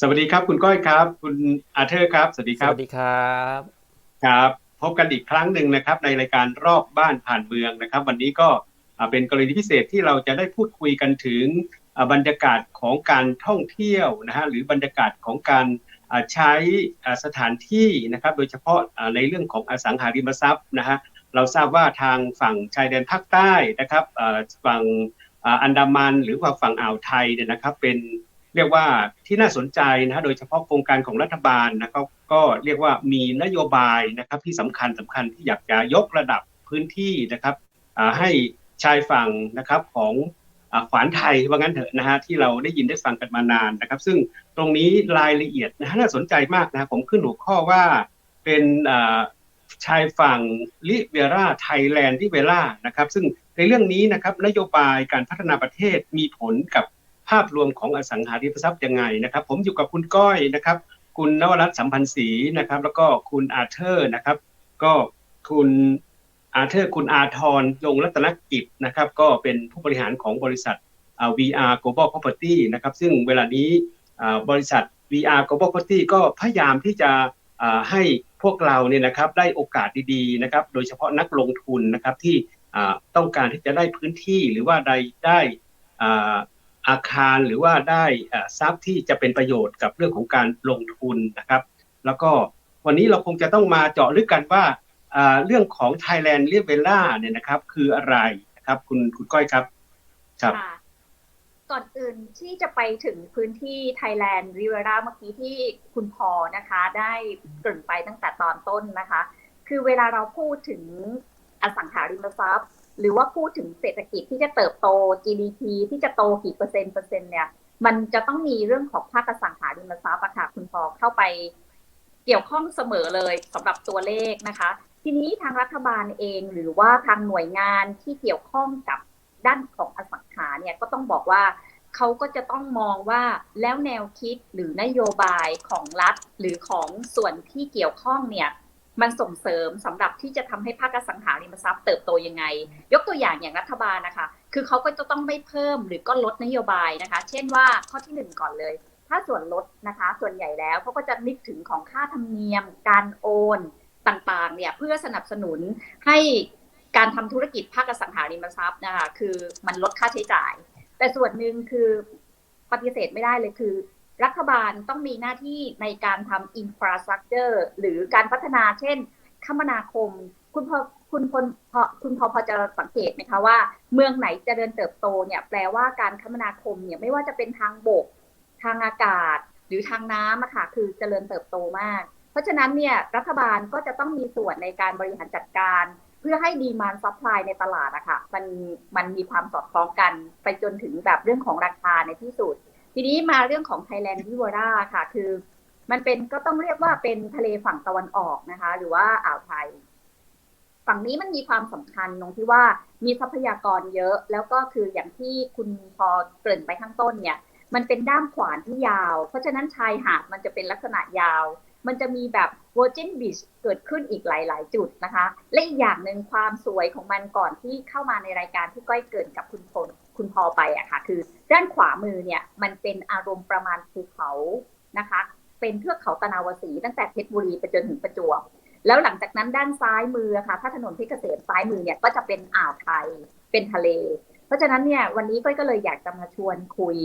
สวัสดีครับ คุณก้อยครับ คุณอาเธอร์ครับ สวัสดีสครับวัสดีครับครับ พบกันอีกครั้งหนึ่งนะครับ ในรายการรอบบ้านผ่านเมืองนะครับ วันนี้ก็อ่าเป็นกรณีพิเศษที่เราจะได้พูดคุยกันถึงอ่าบรรยากาศของการท่องเที่ยวนะฮะหรือบรรยากาศของการอ่าใช้อ่าสถานที่นะครับ โดยเฉพาะอ่าในเรื่องของอสังหาริมทรัพย์นะฮะเราทราบว่าทางฝั่งชายแดนภาคใต้นะครับอ่าฝั่งอ่าอันดามันหรือว่าฝั่งอ่าวไทยเนี่ยนะครับเป็น เรียกว่าที่น่าสนใจนะฮะโดยเฉพาะโครงการของรัฐบาลนะครับก็เรียกว่ามีนโยบายนะครับที่สำคัญสำคัญที่อยากจะยกระดับพื้นที่นะครับให้ชายฝั่งนะครับของขวานไทยว่างั้นเถอะนะฮะที่เราได้ยินได้ฟังกันมานานนะครับ ซึ่งตรงนี้รายละเอียดนะฮะน่าสนใจมากนะครับผมขึ้นหัวข้อว่าเป็นชายฝั่งลิเวราไทยแลนด์ลิเวรานะครับซึ่งในเรื่องนี้นะครับนโยบายการพัฒนาประเทศมีผลกับ ภาพรวมของอสังหาริมทรัพย์ยังไงนะครับ ผมอยู่กับคุณก้อยนะครับ คุณนวรัตน์สัมพันธ์ศรีนะครับ แล้วก็คุณอาเธอร์นะครับ ก็คุณอาเธอร์ คุณอาทรยงรัตนกิจนะครับ ก็เป็นผู้บริหารของบริษัทอ่า VR Global Property นะครับ ซึ่งเวลานี้บริษัท VR Global Property ก็พยายามที่จะให้พวกเราเนี่ยนะครับได้โอกาสดีๆนะครับ โดยเฉพาะนักลงทุนนะครับที่ต้องการที่จะได้พื้นที่หรือว่าได้ได้ อาคารหรือว่าได้ทรัพย์ที่จะเป็นประโยชน์กับเรื่องของการลงทุนนะครับ แล้วก็วันนี้เราคงจะต้องมาเจาะลึกกันว่าเรื่องของ Thailand เรีย v เวล่าเนี่ยนะครับ คืออะไรนะครับ คุณคุณก้อยครับครับก่อนอื่นที่จะไปถึงพื้นที่ไทยแลนด์ริเวราเมื่อกี้ที่คุณพอนะคะ ได้กริ่นไปตั้งแต่ตอนต้นนะคะ คือเวลาเราพูดถึงอสังหาริมทรัพย์ หรือว่าพูดถึงเศรษฐกิจที่จะเติบโต GDP ที่จะโตกี่เปอร์เซ็นต์เปอร์เซ็นต์เนี่ยมันจะต้องมีเรื่องของภาคสังหาริมทรัพย์อะค่ะคุณพอเข้าไปเกี่ยวข้องเสมอเลยสำหรับตัวเลขนะคะ ทีนี้ทางรัฐบาลเองหรือว่าทางหน่วยงานที่เกี่ยวข้องกับด้านของอสังหาเนี่ยก็ต้องบอกว่าเขาก็จะต้องมองว่าแล้วแนวคิดหรือนโยบายของรัฐหรือของส่วนที่เกี่ยวข้องเนี่ย มันส่งเสริมสำหรับที่จะทำให้ภาคอสังหาริมทรัพย์เติบโตยังไง ยกตัวอย่างอย่างรัฐบาลนะคะ คือเขาก็จะต้องไม่เพิ่มหรือก็ลดนโยบายนะคะ เช่นว่าข้อที่หนึ่งก่อนเลย ถ้าส่วนลดนะคะ ส่วนใหญ่แล้วเขาก็จะนึกถึงของค่าธรรมเนียม การโอนต่างๆเนี่ยเพื่อสนับสนุนให้การทำธุรกิจภาคอสังหาริมทรัพย์นะคะคือมันลดค่าใช้จ่าย แต่ส่วนหนึ่งคือปฏิเสธไม่ได้เลยคือ รัฐบาลต้องมีหน้าที่ในการทำอินฟราสตรักเจอร์หรือการพัฒนาเช่น คมนาคม คุณพอคุณพลพอคุณพอพอจะสังเกตไหมคะว่า เมืองไหนเจริญเติบโตเนี่ยแปลว่าการคมนาคมเนี่ยไม่ว่าจะเป็นทางบก ทางอากาศ หรือทางน้ำอะค่ะคือเจริญเติบโตมาก เพราะฉะนั้นเนี่ยรัฐบาลก็จะต้องมีส่วนในการบริหารจัดการเพื่อให้ดีมานซัพพลายในตลาดอะค่ะมันมันมีความสอดคล้องกันไปจนถึงแบบเรื่องของราคาในที่สุด ทีนี้มาเรื่องของ Thailand r i v e r a ค่ะ คือ มันเป็นก็ต้องเรียกว่าเป็นทะเลฝั่งตะวันออกนะคะ หรือว่าอ่าวไทย ฝั่งนี้มันมีความสำคัญตรงที่ว่ามีทรัพยากรเยอะ แล้วก็คืออย่างที่คุณพอเกริ่นไปข้างต้นเนี่ย มันเป็นด้ามขวานที่ยาว เพราะฉะนั้นชายหาดมันจะเป็นลักษณะยาว มันจะมีแบบ Virgin Beach เกิดขึ้นอีกหลาย ๆ จุดนะคะ และอีกอย่างหนึ่งความสวยของมันก่อนที่เข้ามาในรายการที่ก้อยเกินกับคุณพล คุณพอไปอะค่ะ คือด้านขวามือเนี่ยมันเป็นอารมณ์ประมาณภูเขานะคะ เป็นเทือกเขาตะนาวสีตั้งแต่เพชรบุรีไปจนถึงประจวบแล้วหลังจากนั้นด้านซ้ายมือค่ะ ถ้าถนนเพชรเกษมซ้ายมือเนี่ยก็จะเป็นอ่าวไทยเป็นทะเล เพราะฉะนั้นเนี่ยวันนี้ก้อยก็เลยอยากจะมาชวนคุย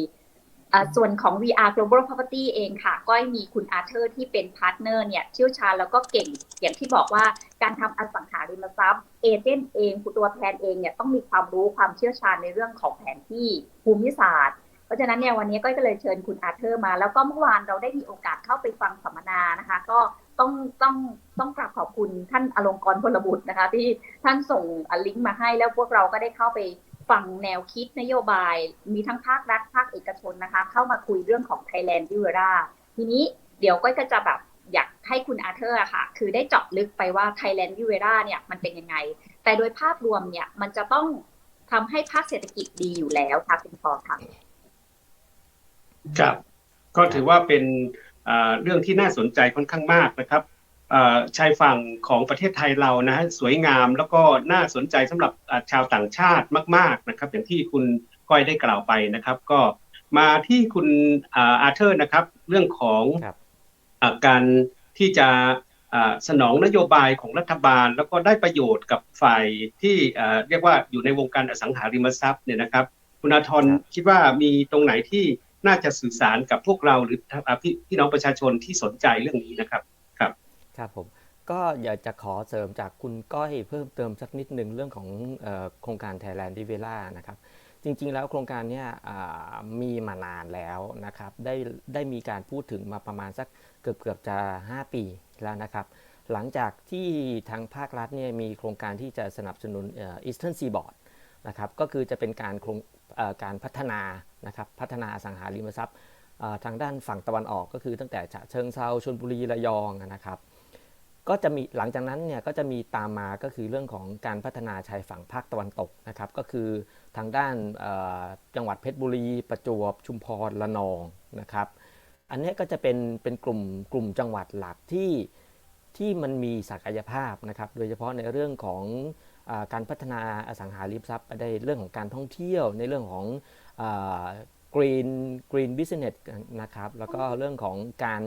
ส่วนของ VR Global Property เองค่ะก้อยมีคุณอาเธอร์ที่เป็นพาร์ทเนอร์เนี่ยเชี่ยวชาญแล้วก็เก่ง อย่างที่บอกว่าการทำอสังหาริมทรัพย์ เอเจนต์เองผู้ตัวแทนเองเนี่ยต้องมีความรู้ความเชี่ยวชาญในเรื่องของแผนที่ภูมิศาสตร์ เพราะฉะนั้นเนี่ยวันนี้ก็เลยเชิญคุณอาเธอร์มา แล้วก็เมื่อวานเราได้มีโอกาสเข้าไปฟังสัมมนานะคะ ก็ต้องต้องต้องกราบขอบคุณท่านอลงกรพลบุตรนะคะ ที่ท่านส่งลิงก์มาให้แล้วพวกเราก็ได้เข้าไป ฟังแนวคิดนโยบาย มีทั้งภาครัฐภาคเอกชนนะคะ เข้ามาคุยเรื่องของ Thailand d i v e r a ทีนี้เดี๋ยวก้อยก็จะแบบอยากให้คุณอาเธอร์อะค่ะ คือได้เจาะลึกไปว่า Thailand d i v e r a เนี่ยมันเป็นยังไง แต่โดยภาพรวมเนี่ยมันจะต้องทำให้ภาคเศรษฐกิจดีอยู่แล้วค่ะคุณพอค่ะครับ ก็ถือว่าเป็นเรื่องที่น่าสนใจค่อนข้างมากนะครับ ชายฝั่งของประเทศไทยเรานะฮะสวยงามแล้วก็น่าสนใจสำหรับอ่าชาวต่างชาติมาก ๆนะครับ อย่างที่คุณก้อยได้กล่าวไปนะครับ ก็มาที่คุณอ่าอาเธอร์นะครับ เรื่องของครับอ่าการที่จะอ่าสนองนโยบายของรัฐบาล แล้วก็ได้ประโยชน์กับฝ่ายที่อ่าเรียกว่าอยู่ในวงการอสังหาริมทรัพย์เนี่ยนะครับ คุณอาทรครับคิดว่ามีตรงไหนที่น่าจะสื่อสารกับพวกเราหรืออ่าพี่พี่น้องประชาชนที่สนใจเรื่องนี้นะครับ ครับผมก็อยากจะขอเสริมจากคุณก้อยเพิ่มเติมสักนิดหนึ่งเรื่องของโครงการ Thailand d e v e l a นะครับจริงๆ แล้วโครงการนี้มีมานานแล้วนะครับได้ได้มีการพูดถึงมาประมาณสักเกือบเกือบจะ 5 ปีแล้วนะครับ หลังจากที่ทางภาครัฐเนี่ยมีโครงการที่จะสนับสนุนอ่อ Eastern Seaboard นะครับก็คือจะเป็นการโครงการพัฒนานะครับพัฒนาสังหาริมทรัพย์ทางด้านฝั่งตะวันออกก็คือตั้งแต่ฉะเชิงเซาชลบุรีระยองนะครับ ก็จะมีหลังจากนั้นเนี่ยก็จะมีตามมาก็คือเรื่องของการพัฒนาชายฝั่งภาคตะวันตกนะครับก็คือทางด้านจังหวัดเพชรบุรี ประจวบชุมพรระนองนะครับ อันนี้ก็จะเป็นเป็นกลุ่มกลุ่มจังหวัดหลักที่ที่มันมีศักยภาพนะครับโดยเฉพาะในเรื่องของอการพัฒนาอสังหาริมทรัพย์ในเรื่องของการท่องเที่ยว ในเรื่องของกรีนกรีนบิสเนสนะครับแล้วก็เรื่องของการ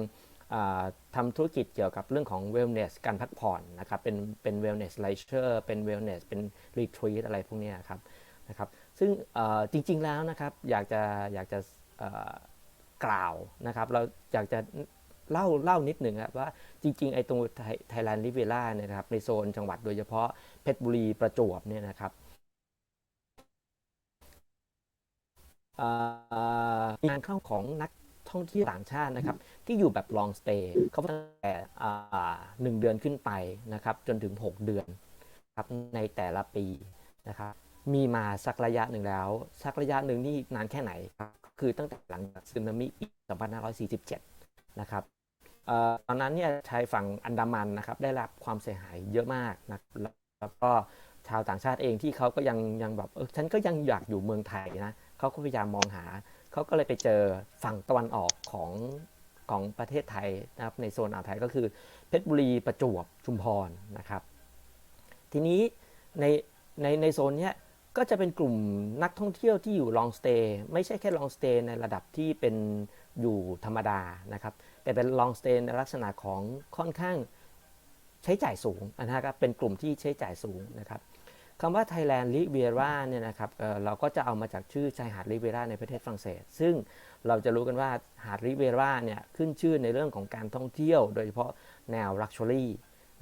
อ่าทำธุรกิจเกี่ยวกับเรื่องของ wellness การพักผ่อนนะครับ เป็นเป็น wellness leisure เป็น wellness เป็น retreat อะไรพวกนี้ยครับนะครับ ซึ่งจริงๆแล้วนะครับอยากจะอยากจะกล่าวนะครับ เราอยากจะเล่าเล่านิดหนึ่งครับว่าจริงๆ ไอ้ตรงไทยแลนด์ริเวล่าเนี่ยนะครับในโซนจังหวัดโดยเฉพาะเพชรบุรีประจวบเนี่ยนะครับงานเข้าของนัก ท่องเที่ยวต่างชาตินะครับ ที่อยู่แบบ long stay เขาตั้งแต่อ่าหนึ่งเดือนขึ้นไปนะครับ จนถึง 6 เดือนครับในแต่ละปีนะครับ มีมาสักระยะหนึ่งแล้ว สักระยะหนึ่งนี่นานแค่ไหนครับคือตั้งแต่หลังจากสึนามิปี2547 นะครับเอ่อตอนนั้นเนี่ยชายฝั่งอันดามันนะครับ ได้รับความเสียหายเยอะมากนะครับแล้วแล้วก็ชาวต่างชาติเองที่เขาก็ยังยังแบบเออฉันก็ยังอยากอยู่เมืองไทยนะเขาก็พยายามมองหา เขาก็เลยไปเจอฝั่งตะวันออกของของประเทศไทยนะครับในโซนอ่าวไทยก็คือเพชรบุรีประจวบชุมพรนะครับ ทีนี้ในในในโซนเนี้ยก็จะเป็นกลุ่มนักท่องเที่ยวที่อยู่ long stay ไม่ใช่แค่ long stay ในระดับที่เป็นอยู่ธรรมดานะครับแต่เป็น long stay ในลักษณะของค่อนข้างใช้จ่ายสูงนะครับเป็นกลุ่มที่ใช้จ่ายสูงนะครับ คำว่า Thailand Riviera เนี่ยนะครับเเราก็จะเอามาจากชื่อชายหาดริเวราในประเทศฝรั่งเศส ซึ่งเราจะรู้กันว่าหาดริเวราเนี่ยขึ้นชื่อในเรื่องของการท่องเที่ยว โดยเฉพาะแนว Luxury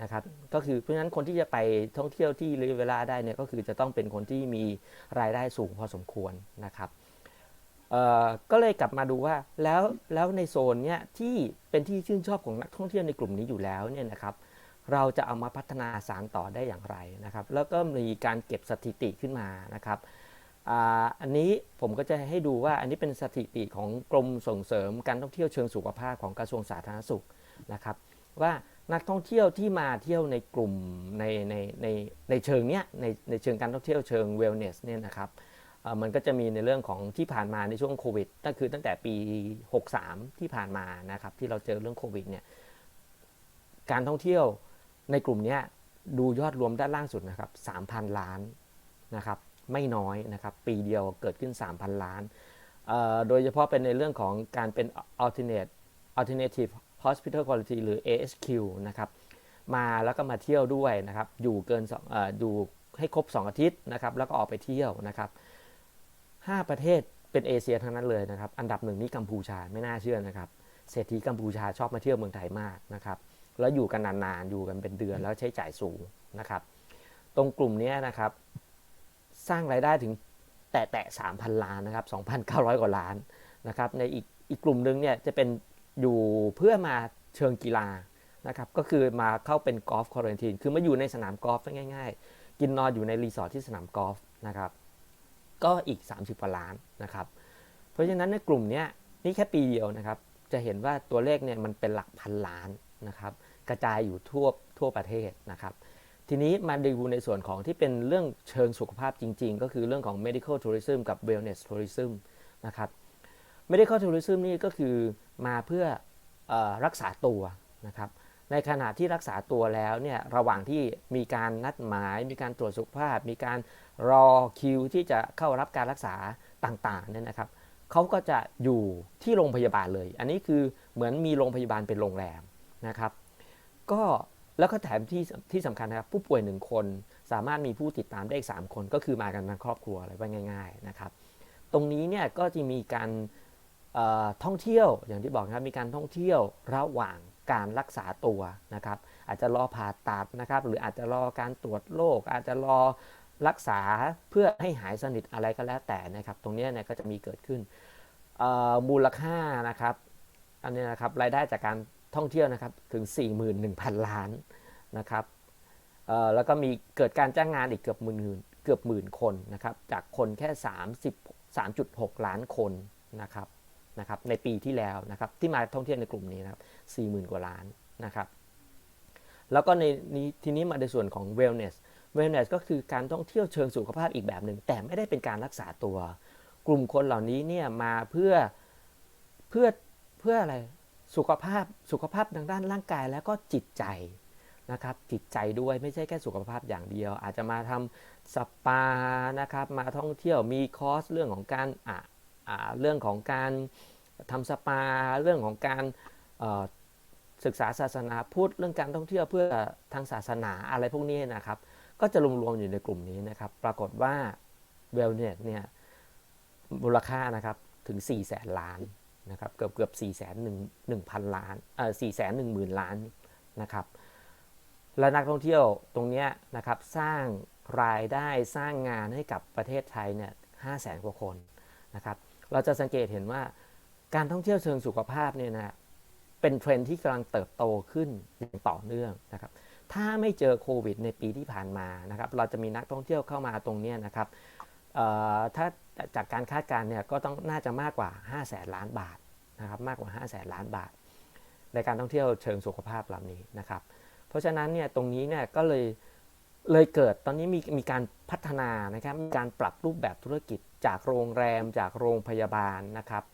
นะครับ ก็คือเพราะฉะนั้นคนที่จะไปท่องเที่ยวที่ริเวราได้เนี่ยก็คือจะต้องเป็นคนที่มีรายได้สูงพอสมควรนะครับก็เลยกลับมาดูว่าแล้วแล้วในโซนเนี้ยที่เป็นที่ชื่นชอบของนักท่องเที่ยวในกลุ่มนี้อยู่แล้วเนี่ยนะครับเเราจะเอามาพัฒนาสารต่อได้อย่างไรนะครับ แล้วก็มีการเก็บสถิติขึ้นมานะครับอันนี้ผมก็จะให้ดูว่าอันนี้เป็นสถิติของกรมส่งเสริมการท่องเที่ยวเชิงสุขภาพของกระทรวงสาธารณสุขนะครับ ว่านักท่องเที่ยวที่มาเที่ยวในกลุ่มในในในในเชิงเนี้ยในในเชิงการท่องเที่ยวเชิง wellness เนี่ยนะครับมันก็จะมีในเรื่องของที่ผ่านมาในช่วงโควิดก็คือตั้งแต่ปี 63 ที่ผ่านมานะครับที่เราเจอเรื่องโควิดเนี่ยการท่องเที่ยว ในกลุ่มนี้ดูยอดรวมด้านล่างสุดนะครับ3,000 ล้านนะครับไม่น้อยนะครับปีเดียวเกิดขึ้น 3,000 ล้าน โดยเฉพาะเป็นในเรื่องของการเป็น alternate alternative hospital quality หรือ ASQ นะครับมาแล้วก็มาเที่ยวด้วยนะครับอยู่เกินสองเอ่ออยู่ให้ครบ 2 อาทิตย์นะครับแล้วก็ออกไปเที่ยวนะครับ5ประเทศเป็นเอเชียทั้งนั้นเลยนะครับ อันดับหนึ่งนี่กัมพูชาไม่น่าเชื่อนะครับ เศรษฐีกัมพูชาชอบมาเที่ยวเมืองไทยมากนะครับ แล้วอยู่กันนานๆ อยู่กันเป็นเดือนแล้วใช้จ่ายสูงนะครับ ตรงกลุ่มเนี้ยนะครับ สร้างรายได้ถึงแตะแตะ3,000ล้านนะครับ2,900กว่าล้านนะครับ ในอีกอีกกลุ่มหนึ่งเนี่ยจะเป็นอยู่เพื่อมาเชิงกีฬานะครับ ก็คือมาเข้าเป็นกอล์ฟควอรันทีนคือมาอยู่ในสนามกอล์ฟง่ายๆ กินนอนอยู่ในรีสอร์ทที่สนามกอล์ฟนะครับ ก็อีก 30กว่าล้านนะครับ เพราะฉะนั้นในกลุ่มเนี้ยนี่แค่ปีเดียวนะครับ จะเห็นว่าตัวเลขเนี่ยมันเป็นหลักพันล้าน นะครับกระจายอยู่ทั่วทั่วประเทศนะครับ ทีนี้มาดูในส่วนของที่เป็นเรื่องเชิงสุขภาพจริง ๆ ก็คือเรื่องของ medical tourism กับ wellness tourism นะครับ medical tourism นี่ก็คือมาเพื่ออรักษาตัวนะครับในขณะที่รักษาตัวแล้วเนี่ยระหว่างที่มีการนัดหมาย มีการตรวจสุขภาพ มีการรอคิวที่จะเข้ารับการรักษาต่างๆเนี่ยนะครับเขาก็จะอยู่ที่โรงพยาบาลเลย อันนี้คือเหมือนมีโรงพยาบาลเป็นโรงแรม นะครับก็แล้วก็แถมที่ที่สำคัญนะครับผู้ป่วยหนึ่งคนสามารถมีผู้ติดตามได้อีก 3 คนก็คือมากันทั้งครอบครัวอะไรว่าง่าย ๆนะครับ ตรงนี้เนี่ยก็จะมีการท่องเที่ยวอย่างที่บอกนะครับมีการท่องเที่ยวระหว่างการรักษาตัวนะครับ อาจจะรอผ่าตัดนะครับ หรืออาจจะรอการตรวจโรคอาจจะรอรักษาเพื่อให้หายสนิทอะไรก็แล้วแต่นะครับ ตรงนี้เนี่ยก็จะมีเกิดขึ้นมูลค่านะครับอันนี้นะครับรายได้จากการ ท่องเที่ยวนะครับถึง 41,000 ล้านนะครับแล้วก็มีเกิดการจ้างงานอีกเกือบหมื่นเกือบหมื่นคนนะครับจากคนแค่ 30 3.6 ล้านคนนะครับนะครับในปีที่แล้วนะครับที่มาท่องเที่ยวในกลุ่มนี้นะครับ40,000 กว่าล้านนะครับแล้วก็ในนี้ทีนี้มาในส่วนของ wellness wellness ก็คือการท่องเที่ยวเชิงสุขภาพอีกแบบหนึ่งแต่ไม่ได้เป็นการรักษาตัว กลุ่มคนเหล่านี้เนี่ยมาเพื่อเพื่อเพื่ออะไร สุขภาพสุขภาพทางด้านร่างกายแล้วก็จิตใจนะครับจิตใจด้วยไม่ใช่แค่สุขภาพอย่างเดียว อาจจะมาทำสปานะครับมาท่องเที่ยวมีคอร์สเรื่องของการอ่าอ่าเรื่องของการทำสปา เรื่องของการศึกษาศาสนาพุทธเรื่องการท่องเที่ยวเพื่อทางศาสนาอะไรพวกนี้นะครับ ก็จะรวมๆอยู่ในกลุ่มนี้นะครับ ปรากฏว่า wellness เนี่ยมูลค่านะครับถึง4 0 0แสนล้าน นะครับเกือบเกือบ4 1 0 0 0พันล้านเอ่อ4 1 0 0 0 0ล้านนะครับและนักท่องเที่ยวตรงเนี้ยนะครับสร้างรายได้สร้างงานให้กับประเทศไทยเนี่ยห้าแสนกว่าคนนะครับเราจะสังเกตเห็นว่าการท่องเที่ยวเชิงสุขภาพเนี่ยนะเป็นเทรนด์ที่กำลังเติบโตขึ้นอย่างต่อเนื่องนะครับถ้าไม่เจอโควิดในปีที่ผ่านมานะครับเราจะมีนักท่องเที่ยวเข้ามาตรงเนี้ยนะครับเอ่อถ้า จากการคาดการณ์เนี่ยก็ต้องน่าจะมากกว่า 5 0 0แสนล้านบาทนะครับมากกว่า 5 0 0แสนล้านบาท ในการท่องเที่ยวเชิงสุขภาพเหล่านี้นะครับ เพราะฉะนั้นเนี่ยตรงนี้เนี่ยก็เลยเลยเกิดตอนนี้มีมีการพัฒนานะครับมีการปรับรูปแบบธุรกิจจากโรงแรมจากโรงพยาบาลนะครับ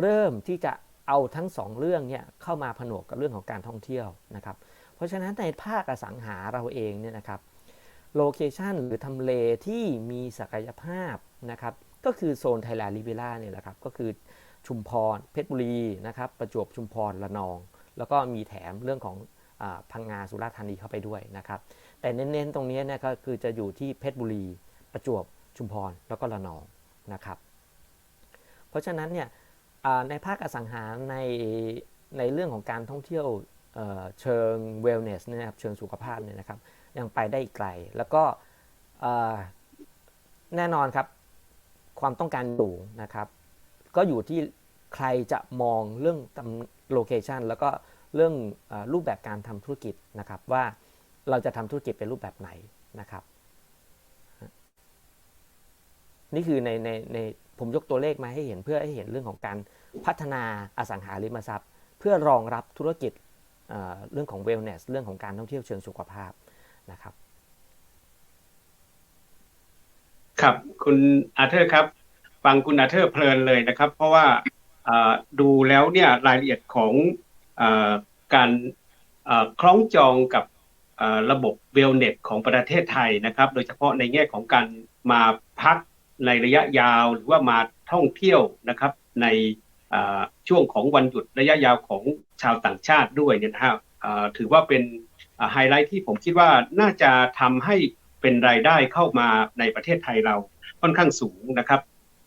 เริ่มที่จะเอาทั้งสองเรื่องเนี่ยเข้ามาผนวกกับเรื่องของการท่องเที่ยวนะครับ เพราะฉะนั้นในภาคอสังหาเราเองเนี่ยนะครับโลเคชันหรือทำเลที่มีศักยภาพนะครับ ก็คือโซนไทยแลนด์ริเวล่าเนี่ยแหละครับ ก็คือชุมพร เพชรบุรีนะครับ ประจวบชุมพรละนอง แล้วก็มีแถมเรื่องของอพังงาสุราษฎร์ธานีเข้าไปด้วยนะครับ แต่เน้นๆตรงนี้เนี่ยก็คือจะอยู่ที่เพชรบุรี ประจวบชุมพร แล้วก็ละนองนะครับ เพราะฉะนั้นเนี่ยในภาคอสังหาในในเรื่องของการท่องเที่ยวเเชิง wellness เนยนะครับเชิงสุขภาพเนี่ยนะครับยังไปได้อีกไกล แล้วก็แน่นอนครับ ความต้องการสูงนะครับ ก็อยู่ที่ใครจะมองเรื่องโลเคชันแล้วก็เรื่องอรูปแบบการทำธุรกิจนะครับ ว่าเราจะทำธุรกิจเป็นรูปแบบไหนนะครับ นี่คือในในในผมยกตัวเลขมาให้เห็นเพื่อให้เห็นเรื่องของการพัฒนาอสังหาริมทรัพย์ เพื่อรองรับธุรกิจเรื่องของ wellness เรื่องของการท่องเที่ยวเชิงสุขภาพนะครับ ครับคุณอาเธอร์ครับ ฟังคุณอาเธอร์เพลินเลยนะครับ เพราะว่าดูแล้วเนี่ยรายละเอียดของอการคล้องจองกับระบบเวลเน็ตของประเทศไทยนะครับ โดยเฉพาะในแง่ของการมาพักในระยะยาวหรือว่ามาท่องเที่ยวนะครับ ในช่วงของวันหยุดระยะยาวของชาวต่างชาติด้วยเนี่ยนะครับถือว่าเป็นไฮไลท์ที่ผมคิดว่าน่าจะทำให้ เป็นรายได้เข้ามาในประเทศไทยเราค่อนข้างสูงนะครับ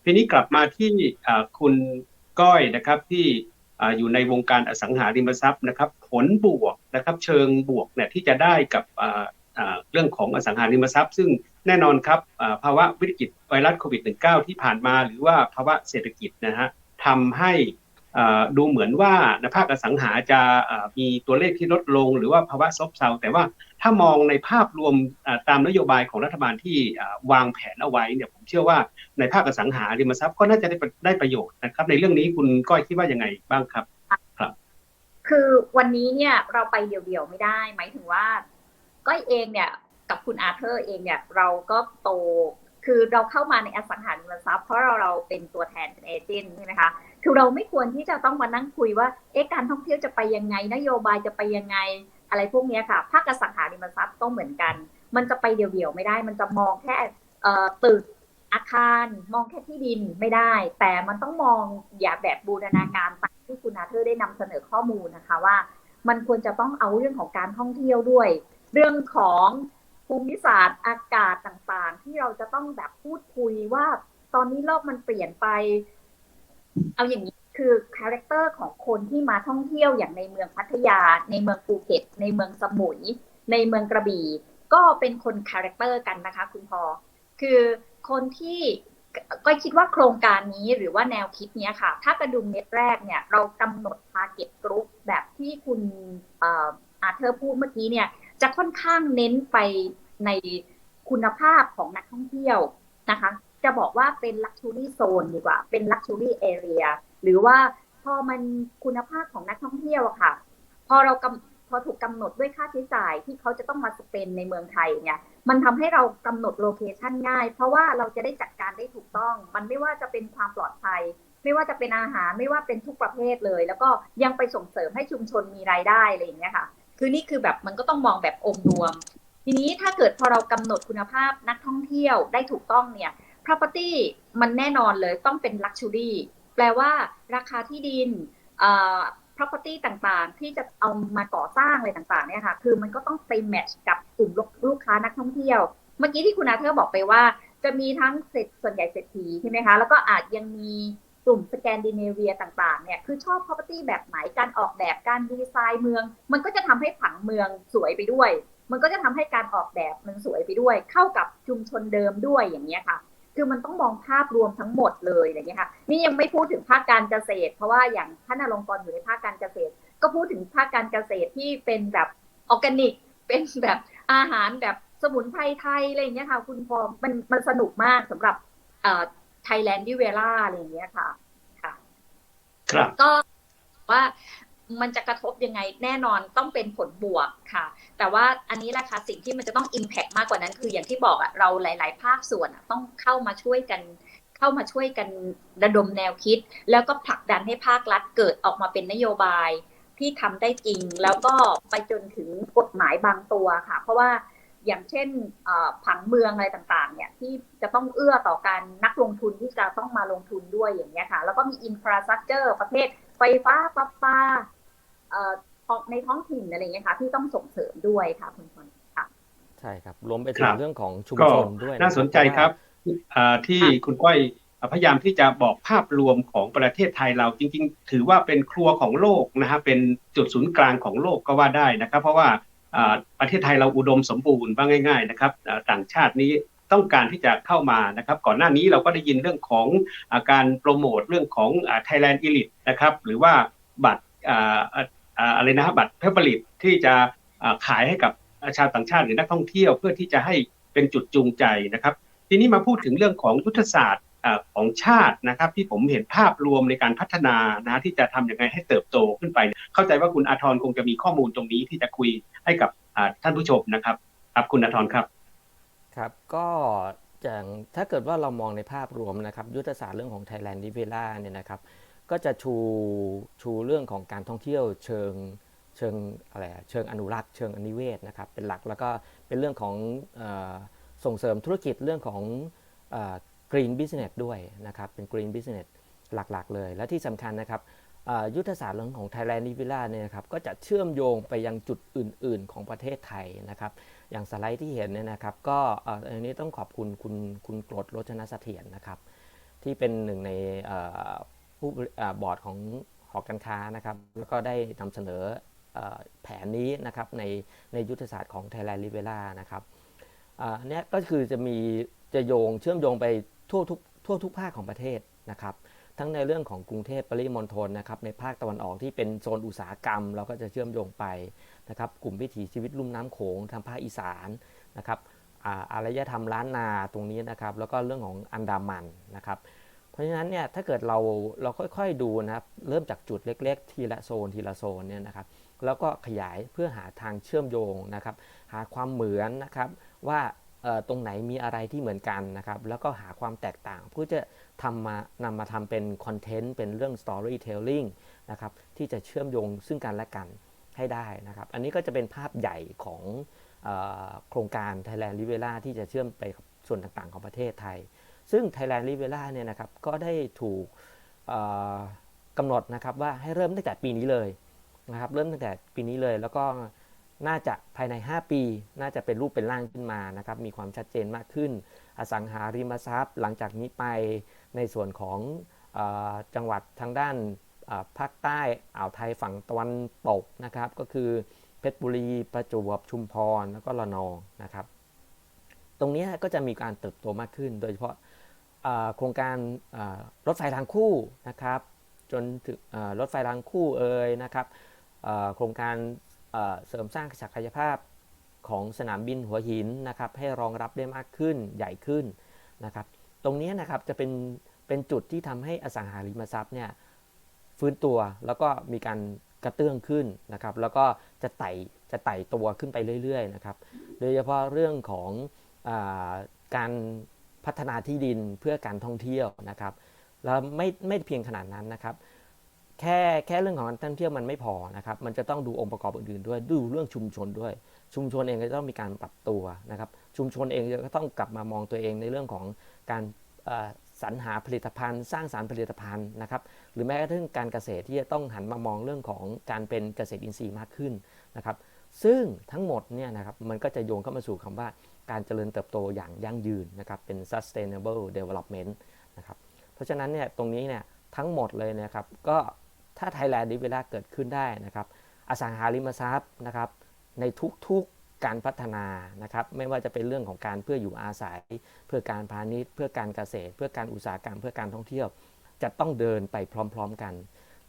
ทีนี้กลับมาที่คุณก้อยนะครับที่อยู่ในวงการอสังหาริมทรัพย์นะครับ ผลบวกนะครับเชิงบวกเนี่ยที่จะได้กับเรื่องของอสังหาริมทรัพย์ ซึ่งแน่นอนครับภาวะวิกฤตไวรัสโควิด -19 ที่ผ่านมา หรือว่าภาวะเศรษฐกิจนะฮะทำให้ ดูเหมือนว่าในภาคอสังหาจะมีตัวเลขที่ลดลง หรือว่าภาวะซบเซาแต่ว่าถ้ามองในภาพรวมตามนโยบายของรัฐบาลที่วางแผนเอาไว้เนี่ยผมเชื่อว่าในภาคอสังหาริมทรัพย์ก็น่าจะได้ประได้ประโยชน์นะครับ ในเรื่องนี้คุณก้อยคิดว่ายังไงบ้างครับ คือวันนี้เนี่ยเราไปเดี่ยวๆไม่ได้ หมายถึงว่าก้อยเองเนี่ยกับคุณอาเธอร์เองเนี่ยเราก็โต คือเราเข้ามาในอสังหาริมทรัพย์เพราะเราเราเป็นตัวแทนเป็นเอเจนต์ใช่ไหมคะคือเราไม่ควรที่จะต้องมานั่งคุยว่าเอ๊ะการท่องเที่ยวจะไปยังไง นโยบายจะไปยังไง อะไรพวกนี้ค่ะภาคอสังหาริมทรัพย์ต้องเหมือนกัน มันจะไปเดี่ยวๆไม่ได้ มันจะมองแค่เอ่อตึกอาคารมองแค่ที่ดินไม่ได้ แต่มันต้องมองอย่าแบบบูรณาการตามที่คุณอาเธอร์ได้นำเสนอข้อมูลนะคะว่า มันควรจะต้องเอาเรื่องของการท่องเที่ยวด้วย เรื่องของ ภูมิศาสตร์อากาศต่างๆ ที่เราจะต้องแบบพูดคุยว่า ตอนนี้โลกมันเปลี่ยนไป เอาอย่างนี้คือคาแรคเตอร์ของคนที่มาท่องเที่ยวอย่างในเมืองพัทยา ในเมืองภูเก็ต ในเมืองสมุย ในเมืองกระบี่ ก็เป็นคนคาแรคเตอร์กันนะคะ คุณพอ คือคนที่ก็คิดว่าโครงการนี้หรือว่าแนวคิดนี้ค่ะ ถ้ากระดุมเม็ดแรกเนี่ย เรากำหนด target group แบบที่คุณอาเธอร์พูดเมื่อกี้เนี่ย จะค่อนข้างเน้นไปในคุณภาพของนักท่องเที่ยวนะคะ จะบอกว่าเป็น luxury zone ดีกว่า เป็น luxury area หรือว่าพอมันคุณภาพของนักท่องเที่ยวอะค่ะ พอเรากำพอถูกกำหนดด้วยค่าใช้จ่ายที่เขาจะต้องมาสเปนในเมืองไทยเนี่ย มันทำให้เรากำหนดโลเคชันง่าย เพราะว่าเราจะได้จัดการได้ถูกต้อง มันไม่ว่าจะเป็นความปลอดภัยไม่ว่าจะเป็นอาหารไม่ว่าเป็นทุกประเภทเลย แล้วก็ยังไปส่งเสริมให้ชุมชนมีรายได้อะไรอย่างเงี้ยค่ะ คือนี่คือแบบมันก็ต้องมองแบบองค์รวม ทีนี้ถ้าเกิดพอเรากำหนดคุณภาพนักท่องเที่ยวได้ถูกต้องเนี่ย property มันแน่นอนเลยต้องเป็น luxury แปลว่าราคาที่ดิน property ต่างๆ ที่จะเอามาก่อสร้างอะไรต่างๆเนี่ยค่ะ คือมันก็ต้องไป match กับกลุ่มลูกค้านักท่องเที่ยว เมื่อกี้ที่คุณอาเธอร์บอกไปว่า จะมีทั้งเศรษส่วนใหญ่เศรษฐีใช่ไหมคะ แล้วก็อาจยังมี กลุ่มสแกนดิเนเวียต่างๆเนี่ยคือชอบ property แบบไหนการออกแบบการดีไซน์เมือง มันก็จะทำให้ผังเมืองสวยไปด้วย มันก็จะทำให้การออกแบบมันสวยไปด้วย เข้ากับชุมชนเดิมด้วยอย่างนี้ยค่ะคือมันต้องมองภาพรวมทั้งหมดเลยอะไรเงี้ยค่ะนี่ยังไม่พูดถึงภาคการเกษตร เพราะว่าอย่างท่านอลงกรอยู่ในภาคการเกษตร ก็พูดถึงภาคการเกษตรที่เป็นแบบออร์แกนิก เป็นแบบอาหารแบบสมุนไพรไทยอะไรอย่างเงี้ยค่ะ คุณพอมันมันสนุกมากสำหรับเอ่อ ไทยแลนด์ดิเวล่าอะไรอย่างเงี้ยค่ะค่ะ ครับก็ว่ามันจะกระทบยังไงแน่นอนต้องเป็นผลบวกค่ะ แต่ว่าอันนี้แหละค่ะสิ่งที่มันจะต้อง Impact มากกว่านั้น คืออย่างที่บอกอะเราหลาย ๆ ภาคส่วนอะต้องเข้ามาช่วยกัน เข้ามาช่วยกันระดมแนวคิด แล้วก็ผลักดันให้ภาครัฐเกิดออกมาเป็นนโยบายที่ทำได้จริง แล้วก็ไปจนถึงกฎหมายบางตัวค่ะ เพราะว่า อย่างเช่นเอ่อผังเมืองอะไรต่างๆเนี่ยที่จะต้องเอื้อต่อการนักลงทุนที่จะต้องมาลงทุนด้วยอย่างเงี้ยค่ะ แล้วก็มีอินฟราสตรักเจอร์ประเภทไฟฟ้าประปาเอ่อในท้องถิ่นอะไรเงี้ยค่ะ ที่ต้องส่งเสริมด้วยค่ะคุณพลค่ะใช่ครับรวมไปถึคงรับเรื่องของชุมก็ชนด้วยะน่าสนใจครับอ่าที่คุณก้อยพยายามที่จะบอกภาพรวมของประเทศไทยเราจริง ๆ ถือว่าเป็นครัวของโลกนะฮะเป็นจุดศูนย์กลางของโลกก็ว่าได้นะครับ เพราะว่าอ่า ประเทศไทยเราอุดมสมบูรณ์ว่าง่าย ๆ นะครับต่างชาตินี้ต้องการที่จะเข้ามานะครับก่อนหน้านี้เราก็ได้ยินเรื่องของอการโปรโมทเรื่องของไทยแลนด์อีลิทนะครับหรือว่าบัตรอะไรนะบัตรเพผลิตที่จะขายให้กับชาวต่างชาติหรือนักท่องเที่ยวเพื่อที่จะให้เป็นจุดจูงใจนะครับ ทีนี้มาพูดถึงเรื่องของยุทธศาสตร์ ของชาตินะครับที่ผมเห็นภาพรวมในการพัฒนานะที่จะทำยังไงให้เติบโตขึ้นไป เข้าใจว่าคุณอาทรคงจะมีข้อมูลตรงนี้ที่จะคุยให้กับท่านผู้ชมนะครับครับคุณอาทรครับ ครับก็อย่างถ้าเกิดว่าเรามองในภาพรวมนะครับยุทธศาสตร์เรื่องของ Thailand d e v e l a เนี่ยนะครับก็จะชูชูเรื่องของการท่องเที่ยวเชิงเชิงอะไรเชิงอนุรักษ์เชิงอนิเวศนะครับเป็นหลักแล้วก็เป็นเรื่องของอส่งเสริมธุรกิจเรื่องของ เออ green business ด้วยนะครับเป็น green business หลักๆ เลย และที่สำคัญนะครับยุทธศาสตร์เรื่องของ Thailand d e v e l a เนี่ยนะครับก็จะเชื่อมโยงไปยังจุดอื่น ๆ ของประเทศไทยนะครับอย่างสไลด์ที่เห็นเนี่ยนะครับก็อันนี้ต้องขอบคุณคุณคุณกรดโรจนเสถียรนะครับที่เป็นหนึ่งในผู้บอร์ดของหอการค้านะครับแล้วก็ได้นำเสนออแผนนี้นะครับในในยุทธศาสตร์ของ Thailand r i v e r a นะครับอันเนี้ยก็คือจะมีจะโยงเชื่อมโยงไป ทั่วทุกทั่วทุกภาคของประเทศนะครับ ทั้งในเรื่องของกรุงเทพปริมณฑลนะครับ ในภาคตะวันออกที่เป็นโซนอุตสาหกรรม เราก็จะเชื่อมโยงไปนะครับ กลุ่มวิถีชีวิตลุ่มน้ำโขงทางภาคอีสานนะครับอาอารยธรรมล้านนาตรงนี้นะครับ แล้วก็เรื่องของอันดามันนะครับ เพราะฉะนั้นเนี่ยถ้าเกิดเราเราค่อยๆดูนะครับเริ่มจากจุดเล็ก ๆ ทีละโซนทีละโซนเนี่ยนะครับ แล้วก็ขยายเพื่อหาทางเชื่อมโยงนะครับ หาความเหมือนนะครับว่า ตรงไหนมีอะไรที่เหมือนกันนะครับ แล้วก็หาความแตกต่างเพื่อจะทำมานำมาทำเป็นคอนเทนต์เป็นเรื่อง storytelling นะครับที่จะเชื่อมโยงซึ่งกันและกันให้ได้นะครับ อันนี้ก็จะเป็นภาพใหญ่ของอโครงการ Thailand r i v e r a ที่จะเชื่อมไปกับส่วนต่างๆ ของประเทศไทย ซึ่ง Thailand Rivera เนี่ยนะครับก็ได้ถูกกำหนดนะครับว่าให้เริ่มตั้งแต่ปีนี้เลยนะครับ เริ่มตั้งแต่ปีนี้เลยแล้วก็ น่าจะภายใน 5 ปี น่าจะเป็นรูปเป็นร่างขึ้นมานะครับมีความชัดเจนมากขึ้น อสังหาริมทรัพย์ หลังจากนี้ไปในส่วนของอจังหวัดทางด้านภาคใต้อ่าวไทยฝั่งตะวันตกนะครับก็คือเพชรบุรีประจวบชุมพรแล้วก็ระนองนะครับ ตรงนี้ก็จะมีการเติบโตมากขึ้น โดยเฉพาะโครงการรถไฟทางคู่นะครับจนถึงรถไฟรางคู่เอ่ยนะครับโครงการ เสริมสร้างศักยภาพของสนามบินหัวหินนะครับให้รองรับได้มากขึ้นใหญ่ขึ้นนะครับตรงนี้นะครับจะเป็นเป็นจุดที่ทำให้อสังหาริมทรัพย์เนี่ยฟื้นตัวแล้วก็มีการกระเตื้องขึ้นนะครับแล้วก็จะไต่จะไต่ตัวขึ้นไปเรื่อยๆนะครับโดยเฉพาะเรื่องของอการพัฒนาที่ดินเพื่อการท่องเที่ยวนะครับแล้วไม่ไม่เพียงขนาดนั้นนะครับ แค่แค่เรื่องของการท่องเที่ยวมันไม่พอนะครับ มันจะต้องดูองค์ประกอบอื่นๆด้วย ดูเรื่องชุมชนด้วย ชุมชนเองก็ต้องมีการปรับตัวนะครับ ชุมชนเองก็ต้องกลับมามองตัวเองในเรื่องของการสรรหาผลิตภัณฑ์ สร้างสารรผลิตภัณฑ์นะครับ หรือแม้กระทั่งการเกษตรที่จะต้องหันมามองเรื่องของการเป็นเกษตรอินทรีย์มากขึ้นนะครับ ซึ่งทั้งหมดเนี่ยนะครับมันก็จะโยงเข้ามาสู่คำว่าการเจริญเติบโตอย่างยั่งยืนนะครับ เป็น sustainable development นะครับ เพราะฉะนั้นเนี่ยตรงนี้เนี่ยทั้งหมดเลยนะครับก็ ถ้า Thailand ดิเวลาเกิดขึ้นได้นะครับอสังหาริมทรัพย์นะครับในทุกๆการพัฒนานะครับไม่ว่าจะเป็นเรื่องของการเพื่ออยู่อาศัย เพื่อการพาณิชย์ เพื่อการเกษตร เพื่อการอุตสาหกรรม เพื่อการท่องเที่ยว จะต้องเดินไปพร้อมๆกัน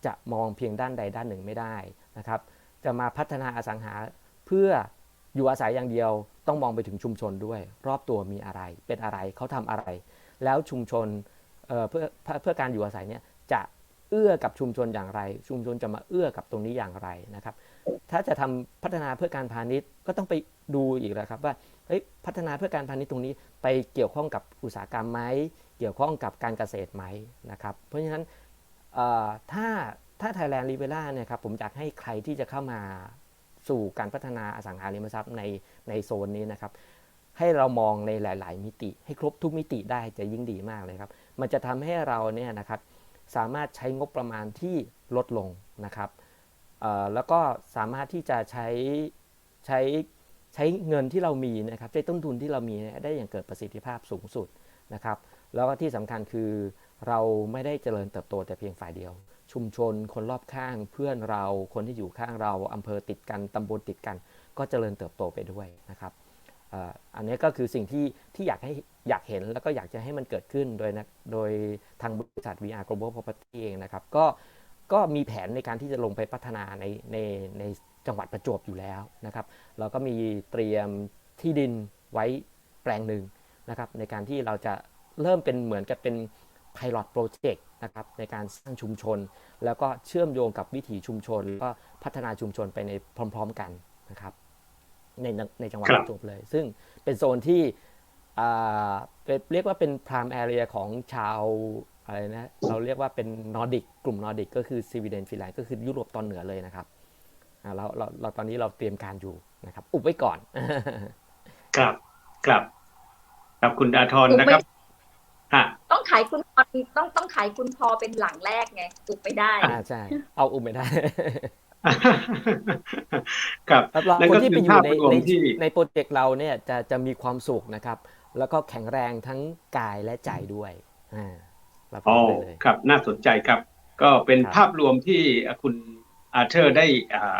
จะมองเพียงด้านใดด้านหนึ่งไม่ได้นะครับจะมาพัฒนาอสังหาเพื่ออยู่อาศัยอย่างเดียวต้องมองไปถึงชุมชนด้วย รอบตัวมีอะไรเป็นอะไรเขาทำอะไร แล้วชุมชนเเพื่อเพื่อการอยู่อาศัยเนี่ยจะ เอื้อกับชุมชนอย่างไร ชุมชนจะมาเอื้อกับตรงนี้อย่างไรนะครับ ถ้าจะทำพัฒนาเพื่อการพาณิชย์ก็ต้องไปดูอีกแล้วครับว่าเฮ้ยพัฒนาเพื่อการพาณิชย์ตรงนี้ไปเกี่ยวข้องกับอุตสาหกรรมไหมเกี่ยวข้องกับการเกษตรไหมนะครับ เพราะฉะนั้นถ้าถ้า Thailand r i v e r a เนี่ยครับผมอยากให้ใครที่จะเข้ามาสู่การพัฒนาอสังหาริมทรัพย์ในในโซนนี้นะครับ ให้เรามองในหลาย ๆ มิติ ให้ครบทุกมิติได้จะยิ่งดีมากเลยครับ มันจะทำให้เราเนี่ยนะครับ สามารถใช้งบประมาณที่ลดลงนะครับแล้วก็สามารถที่จะใช้ใช้ใช้เงินที่เรามีนะครับใช้ต้นทุนที่เรามีได้อย่างเกิดประสิทธิภาพสูงสุดนะครับ แล้วก็ที่สำคัญคือเราไม่ได้เจริญเติบโตแต่เพียงฝ่ายเดียว ชุมชน คนรอบข้าง เพื่อนเราคนที่อยู่ข้างเราอำเภอติดกันตำบลติดกัน ก็เจริญเติบโตไปด้วยนะครับ อันนี้ก็คือสิ่งที่ที่อยากให้อยากเห็นแล้วก็อยากจะให้มันเกิดขึ้นโดยนะโดยทางบริษัท VR Global Property เองนะครับ ก็ก็มีแผนในการที่จะลงไปพัฒนาในในในจังหวัดประจวบอยู่แล้วนะครับเราก็มีเตรียมที่ดินไว้แปลงหนึ่งนะครับในการที่เราจะเริ่มเป็นเหมือนกับเป็น Pilot Project นะครับในการสร้างชุมชน แล้วก็เชื่อมโยงกับวิถีชุมชน แล้วก็พัฒนาชุมชนไปในพร้อม ๆ กันนะครับ ในในจังหวัดคปรับระจวบเลย ซึ่งเป็นโซนที่อ่าเป็นเรียกว่าเป็น prime area ของชาวอะไรนะเราเรียกว่าเป็นนอร์ดิกกลุ่มนอร์ดิกก็คือสวีเดนฟินแลนด์ก็คือยุโรปตอนเหนือเลยนะครับอ่าเราเราเราตอนนี้เราเตรียมการอยู่นะครับ อุบไว้ก่อน ครับครับครับคุณอาทรนะครับฮะต้องขายคุณพอต้องต้องขายคุณพอเป็นหลังแรกไงถูกไปได้อ่าใช่เอาอุบไม่ได้ ครับรับรองนั่นคนก็ที่คืไปออยู่ภาพในรวมในที่ในโปรเจกต์เราเนี่ยจะจะมีความสุขนะครับ แล้วก็แข็งแรงทั้งกายและใจด้วยอ่ารับรอ๋อองได้เลยครับน่าสนใจครับ ก็เป็นครับภาพรวมที่คุณอาเธอร์ได้อ่า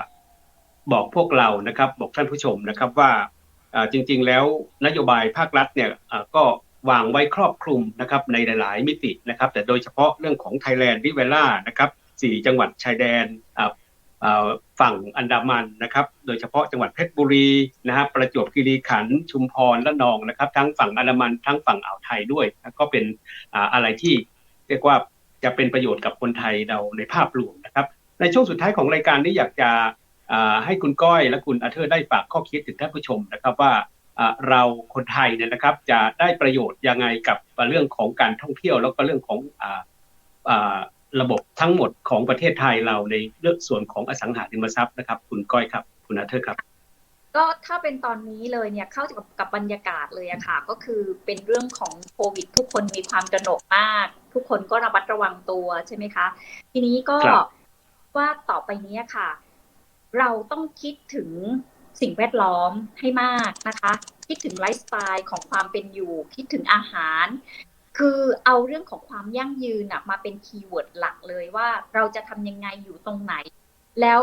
บอกพวกเรานะครับ บอกท่านผู้ชมนะครับว่าอ่าจริง ๆ แล้วนโยบายภาครัฐเนี่ยอ่าก็วางไว้ครอบคลุมนะครับในหลาย ๆ มิตินะครับ แต่โดยเฉพาะเรื่องของ Thailand r i v e r a นะครับสี่จังหวัดชายแดนอ่าอ่า ฝั่งอันดามันนะครับ โดยเฉพาะจังหวัดเพชรบุรีนะฮะประจวบคีรีขันธ์ชุมพรและนองนะครับ ทั้งฝั่งอันดามันทั้งฝั่งอ่าวไทยด้วย ก็เป็นอะไรที่เรียกว่าจะเป็นประโยชน์กับคนไทยเราในภาพรวมนะครับ ในช่วงสุดท้ายของรายการนี้อยากจะให้คุณก้อยและคุณอาเธอร์ได้ฝากข้อคิดถึงท่านผู้ชมนะครับว่าเราคนไทยเนี่ยนะครับจะได้ประโยชน์ยังไงกับเรื่องของการท่องเที่ยวแล้วก็เรื่องของ ระบบทั้งหมดของประเทศไทยเราในเรื่องส่วนของอสังหาริมทรัพย์นะครับ คุณก้อยครับ คุณอาเธอร์ครับ ก็ถ้าเป็นตอนนี้เลยเนี่ยเข้ากับกับบรรยากาศเลยอะค่ะ ก็คือเป็นเรื่องของโควิด ทุกคนมีความตระหนกมาก ทุกคนก็ระมัดระวังตัวใช่ไหมคะ ทีนี้ก็ครับว่าต่อไปเนี้ยค่ะ เราต้องคิดถึงสิ่งแวดล้อมให้มากนะคะ คิดถึงไลฟ์สไตล์ของความเป็นอยู่ คิดถึงอาหาร คือเอาเรื่องของความยั่งยืนมาเป็นคีย์เวิร์ดหลักเลยว่าเราจะทำยังไงอยู่ตรงไหน แล้ว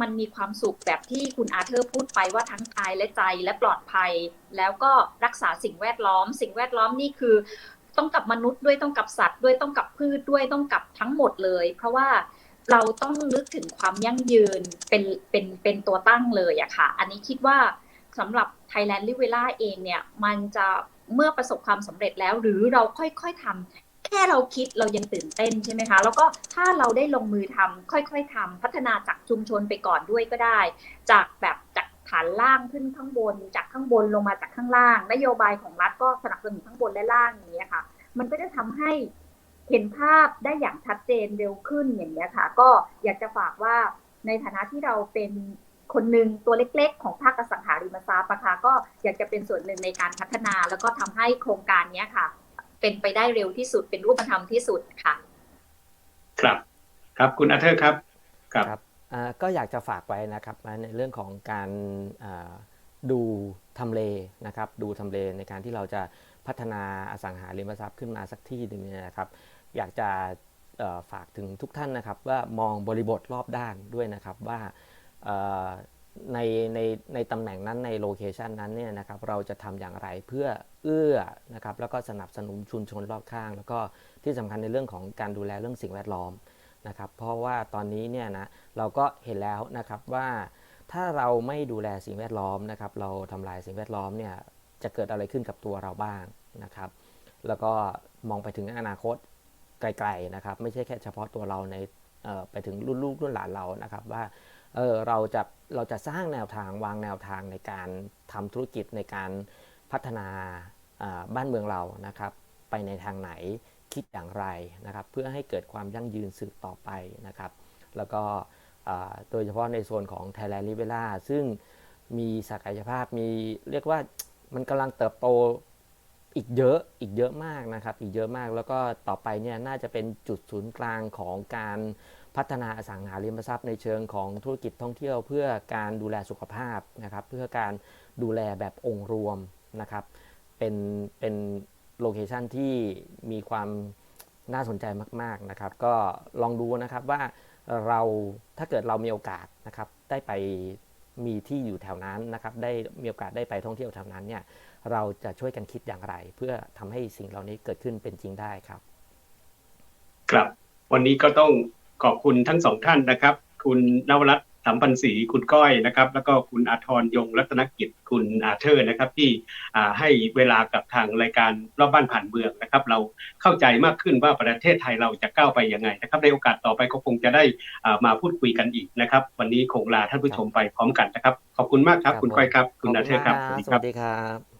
มันมีความสุขแบบที่คุณอาเธอร์พูดไปว่าทั้งกายและใจและปลอดภัย แล้วก็รักษาสิ่งแวดล้อม สิ่งแวดล้อมนี่คือต้องกับมนุษย์ด้วยต้องกับสัตว์ ด้วยต้องกับพืชด้วยต้องกับทั้งหมดเลย เพราะว่าเราต้องนึกถึงความยั่งยืนเป็นเป็นเป็นตัวตั้งเลยอะค่ะ อันนี้คิดว่าสำหรับ Thailand l i v e l a เองเนี่ย มันจะ เมื่อประสบความสำเร็จแล้ว หรือเราค่อยๆทำแค่เราคิดเรายังตื่นเต้นใช่ไหมคะ แล้วก็ถ้าเราได้ลงมือทำค่อยๆทำพัฒนาจากชุมชนไปก่อนด้วยก็ได้ จากแบบจากฐานล่างขึ้นข้างบน จากข้างบนลงมาจากข้างล่าง นโยบายของรัฐก็สนับสนุนข้างบนและล่างอย่างนี้ค่ะ มันก็จะทำให้เห็นภาพได้อย่างชัดเจนเร็วขึ้นอย่างนี้ค่ะ ก็อยากจะฝากว่าในฐานะที่เราเป็น คนหนึ่งตัวเล็ก ๆ ของภาคอสังหาริมทรัพย์นะคะก็อยากจะเป็นส่วนหนึ่งในการพัฒนา แล้วก็ทำให้โครงการเนี้ยค่ะ เป็นไปได้เร็วที่สุดเป็นรูปธรรมที่สุดค่ะ ครับครับคุณอาเธอร์ครับครับครับอ่าก็อยากจะฝากไว้นะครับในเรื่องของการอ่าดูทำเลนะครับ ดูทำเลในการที่เราจะพัฒนาอสังหาริมทรัพย์ขึ้นมาสักที่หนึ่งเนี่ยนะครับ อยากจะเอ่อฝากถึงทุกท่านนะครับ ว่ามองบริบทรอบด้านด้วยนะครับว่าเอ่อ ในในในตำแหน่งนั้นในโลเคชันนั้นเนี่ยนะครับเราจะทำอย่างไรเพื่อเอื้อนะครับแล้วก็สนับสนุนชุมชนรอบข้าง แล้วก็ที่สำคัญในเรื่องของการดูแลเรื่องสิ่งแวดล้อมนะครับเพราะว่าตอนนี้เนี่ยนะเราก็เห็นแล้วนะครับว่าถ้าเราไม่ดูแลสิ่งแวดล้อมนะครับเราทำลายสิ่งแวดล้อมเนี่ยจะเกิดอะไรขึ้นกับตัวเราบ้างนะครับ แล้วก็มองไปถึงอนาคตไกลๆนะครับไม่ใช่แค่เฉพาะตัวเราในไปถึงรุ่นลูกรุ่นหลานเรานะครับว่า เออเราจะเราจะสร้างแนวทางวางแนวทางในการทำธุรกิจในการพัฒนาบ้านเมืองเรานะครับ ไปในทางไหนคิดอย่างไรนะครับ เพื่อให้เกิดความยั่งยืนสืบต่อไปนะครับ แล้วก็โดยเฉพาะในโซนของ Thailand r i v e r a ซึ่งมีศักยภาพมีเรียกว่ามันกำลังเติบโตอีกเยอะอีกเยอะมากนะครับ อีกเยอะมากแล้วก็ต่อไปเนี่ยน่าจะเป็นจุดศูนย์กลางของการ พัฒนาอสังหาริมทรัพย์ในเชิงของธุรกิจท่องเที่ยว เพื่อการดูแลสุขภาพนะครับเพื่อการดูแลแบบองค์รวมนะครับเป็นเป็นโลเคชันที่มีความน่าสนใจมากๆนะครับ ก็ลองดูนะครับว่าเราถ้าเกิดเรามีโอกาสนะครับได้ไปมีที่อยู่แถวนั้นนะครับได้มีโอกาสได้ไปท่องเที่ยวแถวนั้นเนี่ยเราจะช่วยกันคิดอย่างไร เพื่อทำให้สิ่งเหล่านี้เกิดขึ้นเป็นจริงได้ครับ ครับ วันนี้ก็ต้อง ขอบคุณทั้งสองท่านนะครับ คุณนวรัตน์สัมพันธ์ศรีคุณก้อยนะครับ แล้วก็คุณอาทรยงรัตนกิจคุณอาเธอร์นะครับ ที่ให้เวลากับทางรายการรอบบ้านผ่านเมืองนะครับ เราเข้าใจมากขึ้นว่าประเทศไทยเราจะก้าวไปยังไงนะครับ ในโอกาสต่อไปก็คงจะได้มาพูดคุยกันอีกนะครับ วันนี้คงลาท่านผู้ชมไปพร้อมกันนะครับ ขอบคุณมากครับ คุณก้อยครับ คุณอาเธอร์ครับสวัสดีครับ